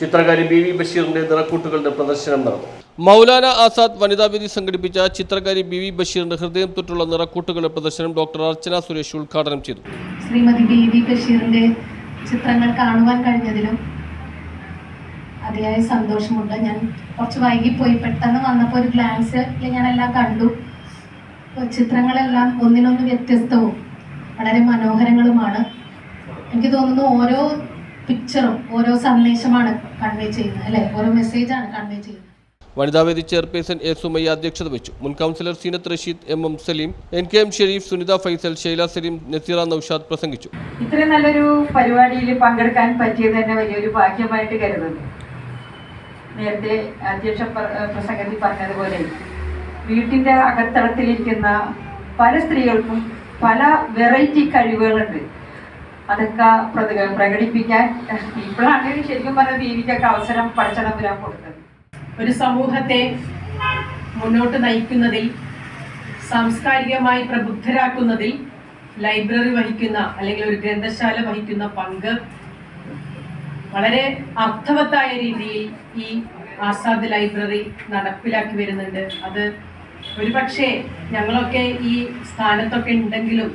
ചിത്രകാരി B V ബഷീറിന്റെ നിറക്കൂട്ടുകളുടെ പ്രദർശനം നടന്നു. മൗലാന ആസാദ് വനിതാ വിധി സംഘടിപ്പിച്ച ചിത്രകാരി ബി വി ബഷീറിന്റെ ഹൃദയം തൊട്ടുള്ള നിറക്കൂട്ടുകളുടെ പ്രദർശനം ഡോക്ടർ അർച്ചന സുരേഷ് ഉദ്ഘാടനം ചെയ്തു. ശ്രീമതി ബി വി ബഷീറിന്റെ ചിത്രങ്ങൾ കാണുവാൻ കഴിഞ്ഞതിലും അതിയായ സന്തോഷമുണ്ട്. ഞാൻ കുറച്ച് വൈകിപ്പോയി. പെട്ടെന്ന് വന്നപ്പോൾ ഒരു ഗ്ലാൻസ് ഞാനെല്ലാം എല്ലാം കണ്ടു. ചിത്രങ്ങളെല്ലാം ഒന്നിനൊന്ന് വ്യത്യസ്തവും വളരെ മനോഹരങ്ങളുമാണ്. എനിക്ക് തോന്നുന്നു ഓരോ പിക്ചറും ഓരോ സന്ദേശമാണ് കൺവേ ചെയ്യുന്നത് അല്ലെ? ഓരോ മെസ്സേജാണ് കൺവേ ചെയ്യുന്നത്. വനിതാവേദി ചെയർപേഴ്സൺ എ സുമയ്യ അധ്യക്ഷത വെച്ചു മുൻ councillor Seenath Rasheed M M Saleem N K M Sherif Sunitha Faisal Shaila Saleem Naseera Noushad പ്രസംഗിച്ചു. ഇത്രയും നല്ലൊരു പരിപാടിയിൽ പങ്കെടുക്കാൻ പറ്റിയത് തന്നെ വലിയൊരു ഭാഗ്യമായിട്ട് കരുതുന്നു. നേരത്തെ അധ്യക്ഷ പ്ര- പ്രസംഗത്തിൽ പറഞ്ഞതുപോലെ വീട്ടിന്റെ അകത്തളത്തിലിരിക്കുന്ന പല സ്ത്രീകൾക്കും പല വെറൈറ്റി കഴിവുകളുണ്ട്. അതൊക്കെ പ്രകടിപ്പിക്കാൻ ഇപ്പോഴാണ് ശരിക്കും പറഞ്ഞ ദീപിക്കൊക്കെ അവസരം പഠിച്ചതമ്പുരാൻ കൊടുത്തത്. ഒരു സമൂഹത്തെ മുന്നോട്ട് നയിക്കുന്നതിൽ സാംസ്കാരികമായി പ്രബുദ്ധരാക്കുന്നതിൽ ലൈബ്രറി വഹിക്കുന്ന അല്ലെങ്കിൽ ഒരു ഗ്രന്ഥശാല വഹിക്കുന്ന പങ്ക് വളരെ അർത്ഥവത്തായ രീതിയിൽ ഈ ആസാദ് ലൈബ്രറി നടപ്പിലാക്കി വരുന്നുണ്ട്. അത് ഒരുപക്ഷെ ഞങ്ങളൊക്കെ ഈ സ്ഥാനത്തൊക്കെ ഉണ്ടെങ്കിലും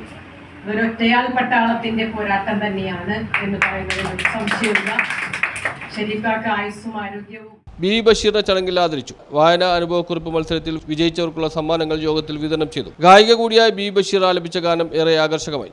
ഒരു ഒറ്റയാൾ പട്ടാളത്തിന്റെ പോരാട്ടം തന്നെയാണ് എന്ന് പറയുന്നതിൽ സംശയമില്ല ശരീരക്കാർക്ക് ആയുസ്സും ആരോഗ്യവും ബി ബഷീറിനെ ചടങ്ങിൽ ആദരിച്ചു. വായന അനുഭവക്കുറിപ്പ് മത്സരത്തിൽ വിജയിച്ചവർക്കുള്ള സമ്മാനങ്ങൾ യോഗത്തിൽ വിതരണം ചെയ്തു. ഗായിക കൂടിയായ ബി ബഷീർ ആലപിച്ച ഗാനം ഏറെ ആകർഷകമായി.